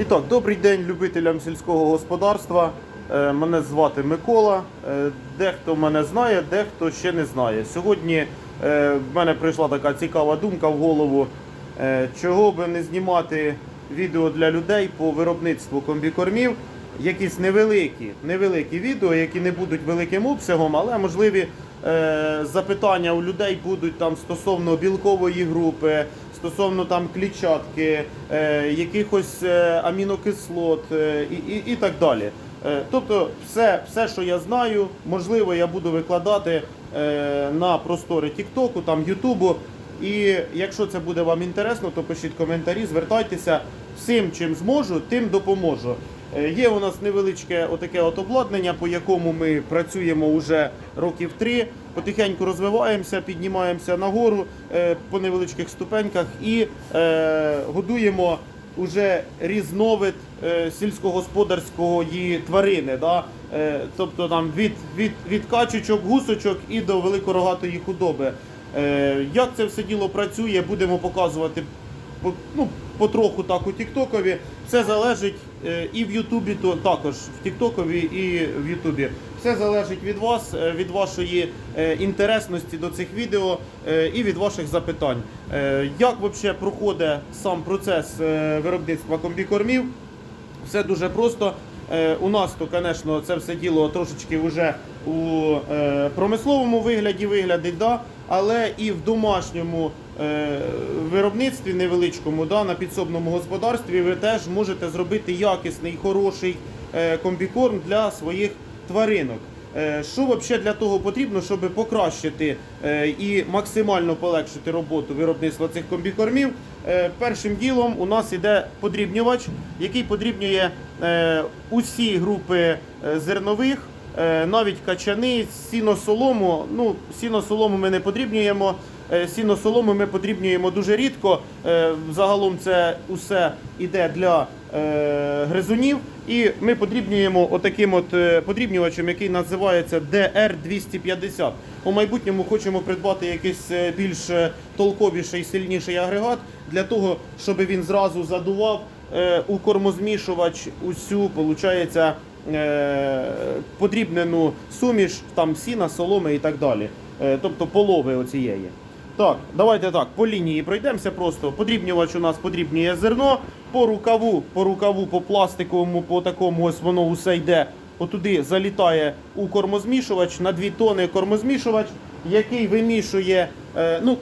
І так, добрий день любителям сільського господарства. Е, Мене звати Микола. Е, Дехто мене знає, дехто ще не знає. Сьогодні е, в мене прийшла така цікава думка в голову, чого би не знімати відео для людей по виробництву комбікормів. Якісь невеликі, невеликі відео, які не будуть великим обсягом, але можливі запитання у людей будуть там стосовно білкової групи, стосовно там клітчатки, е, якихось е, амінокислот е, і, і, і так далі. Е, тобто, все, все, що я знаю, можливо, я буду викладати е, на простори Тіктоку, там Ютубу. І якщо це буде вам інтересно, то пишіть коментарі, звертайтеся всім, чим зможу, тим допоможу. Е, Є у нас невеличке отаке от обладнання, по якому ми працюємо вже років три. Потихеньку розвиваємося, піднімаємося нагору е, по невеличких ступеньках і е, годуємо уже різновид сільськогосподарської тварини. Да? Тобто там від, від, від качечок, гусочок і до великорогатої худоби. Як це все діло працює, будемо показувати по- ну, потроху так у Тіктокові. Все залежить е, і в Ютубі, то також в Тіктокові і в Ютубі. Все залежить від вас, е, від вашої е, інтересності до цих відео і від ваших запитань. Як взагалі проходить сам процес виробництва комбікормів? Все дуже просто. У нас то, звісно, це все діло трошечки вже у е, промисловому вигляді виглядить, да? але і в домашньому е, виробництві невеличкому, да, на підсобному господарстві ви теж можете зробити якісний, хороший е, комбікорм для своїх тваринок. Що взагалі для того потрібно, щоб покращити і максимально полегшити роботу виробництва цих комбікормів? Першим ділом у нас іде подрібнювач, який подрібнює усі групи зернових, навіть качани, сіно-солому. Ну, сіно-солому ми не подрібнюємо. е, Сіно-солому ми подрібнюємо дуже рідко. Е, Загалом це усе іде для е, гризунів. І ми подрібнюємо отаким от е, подрібнювачем, який називається DR250. У майбутньому хочемо придбати якийсь е, більш е, толковіший, сильніший агрегат для того, щоб він зразу задував е, у кормозмішувач усю, виходить, е, подрібнену суміш, там сіна, соломи і так далі. Е, тобто полови оцієї. Так, давайте так, по лінії пройдемося просто. Подрібнювач у нас подрібнює зерно. По рукаву, по рукаву, по пластиковому, по такому ось воно усе йде. Отуди залітає у кормозмішувач на 2 тони кормозмішувач, який вимішує, е, ну,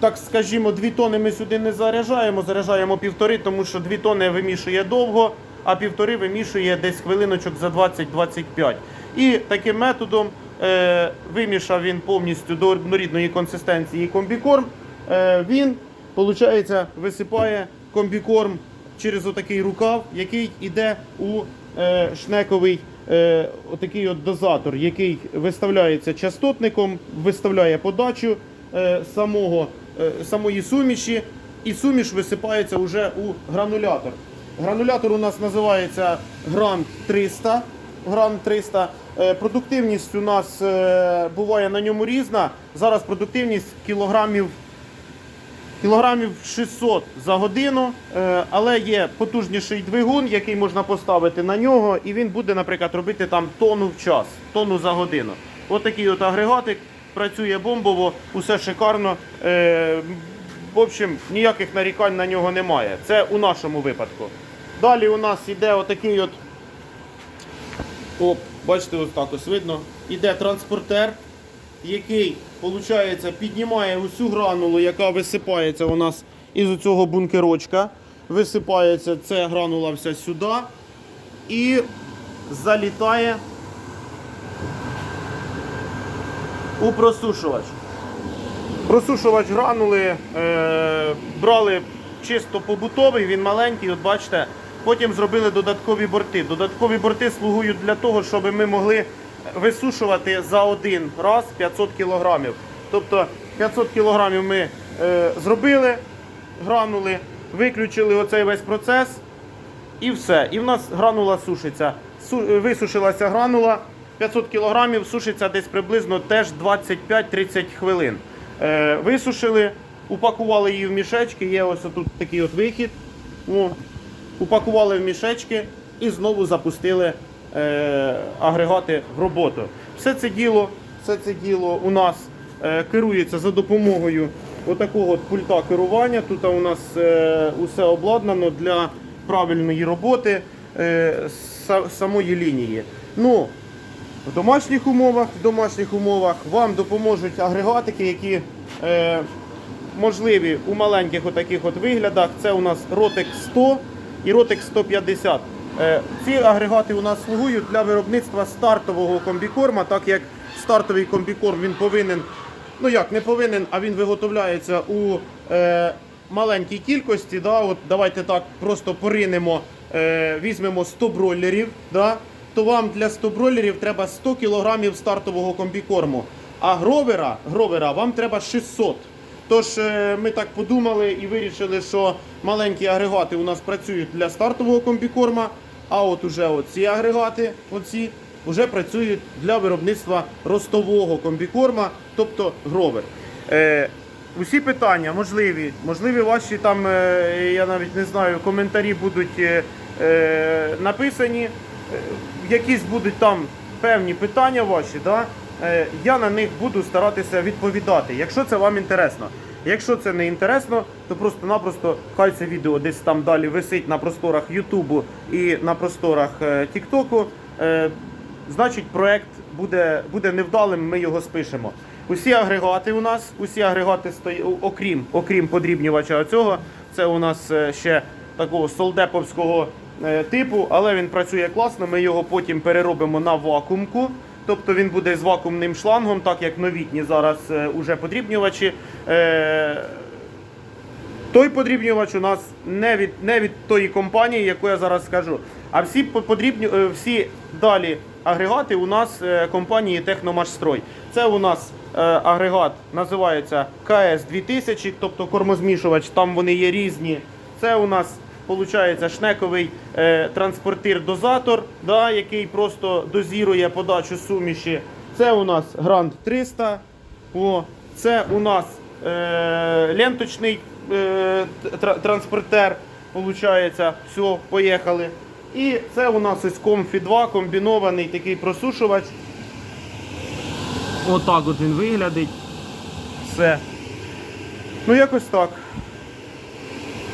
так скажімо, 2 тони ми сюди не заряджаємо, заряджаємо півтори, тому що 2 тони вимішує довго, а півтори вимішує десь хвилиночок за 20-25. І таким методом е, вимішав він повністю до однорідної консистенції комбікорм. Е, він, виходить, висипає комбікорм через отакий рукав, який йде у е, шнековий е, отакий от дозатор, який виставляється частотником, виставляє подачу е, самого, е, самої суміші, і суміш висипається вже у гранулятор. Гранулятор у нас називається Грант 300. Грант 300. Е, Продуктивність у нас е, буває на ньому різна. Зараз продуктивність кілограмів кілограмів 600 за годину, е, але є потужніший двигун, який можна поставити на нього, і він буде, наприклад, робити там тонну в час, тонну за годину. Ось такий от агрегатик працює бомбово, усе шикарно. В общем, ніяких нарікань на нього немає. Це у нашому випадку. Далі у нас іде отакий от. Оп, бачите, ось так ось видно. Іде транспортер який виходить, піднімає усю гранулу, яка висипається у нас із цього бункерочка. Висипається ця гранула вся сюди і залітає у просушувач. Просушувач гранули е, брали чисто побутовий, він маленький, от бачите. Потім зробили додаткові борти. Додаткові борти слугують для того, щоб ми могли висушувати за один раз 500 кілограмів. Тобто 500 кілограмів ми е, зробили, гранули, виключили оцей весь процес і все. І в нас гранула сушиться. Су- е, висушилася гранула, 500 кілограмів, сушиться десь приблизно теж 25-30 хвилин. Е, висушили, упакували її в мішечки, є ось тут такий от вихід. О. упакували в мішечки і знову запустили е, агрегати в роботу. Все це діло, все це діло у нас е, керується за допомогою отакого от пульта керування. Тут у нас е, усе обладнано для правильної роботи е, са- самої лінії. Ну, в домашніх умовах, в домашніх умовах вам допоможуть агрегатики, які е, можливі у маленьких отаких от виглядах. Це у нас Rotex 100 і Rotex 150. Е, ці агрегати у нас слугують для виробництва стартового комбікорма, так як стартовий комбікорм він повинен, ну як не повинен, а він виготовляється у е, маленькій кількості. Да? От давайте так просто поринемо, е, візьмемо 100 бройлерів. Да? то вам для 100 бройлерів треба 100 кг стартового комбікорму. А гровера, гровера вам треба 600. Тож е, ми так подумали і вирішили, що маленькі агрегати у нас працюють для стартового комбікорма, а от уже оці агрегати, оці, вже працюють для виробництва ростового комбікорма, тобто гровер. Е, Усі питання можливі, можливі ваші там, е, я навіть не знаю, коментарі будуть е, е, написані. Е, Якісь будуть там певні питання ваші, да? Е, я на них буду старатися відповідати, якщо це вам інтересно. Якщо це не інтересно, то просто-напросто хай це відео десь там далі висить на просторах Ютубу і на просторах е, Тіктоку. Е, значить, проект буде, буде невдалим, ми його спишемо. Усі агрегати у нас, усі агрегати стої, окрім, окрім подрібнювача цього, це у нас ще такого солдеповського типу, але він працює класно. Ми його потім переробимо на вакуумку. Тобто він буде з вакуумним шлангом, так як новітні зараз е, уже подрібнювачі. Е, той подрібнювач у нас не від, не від тої компанії, яку я зараз скажу. А всі подрібню, е, всі далі агрегати у нас компанії Техномашстрой. Це у нас агрегат називається КС 2000, тобто кормозмішувач, там вони є різні. Це у нас виходить шнековий е, транспортир-дозатор, да, який просто дозірує подачу суміші. Це у нас Гранд 300. О, це у нас е, ленточний е, тр- транспортер. Получається, все, поїхали. І це у нас ось Comfy 2 комбінований такий просушувач. Отак от він виглядить. Все. Ну, якось так.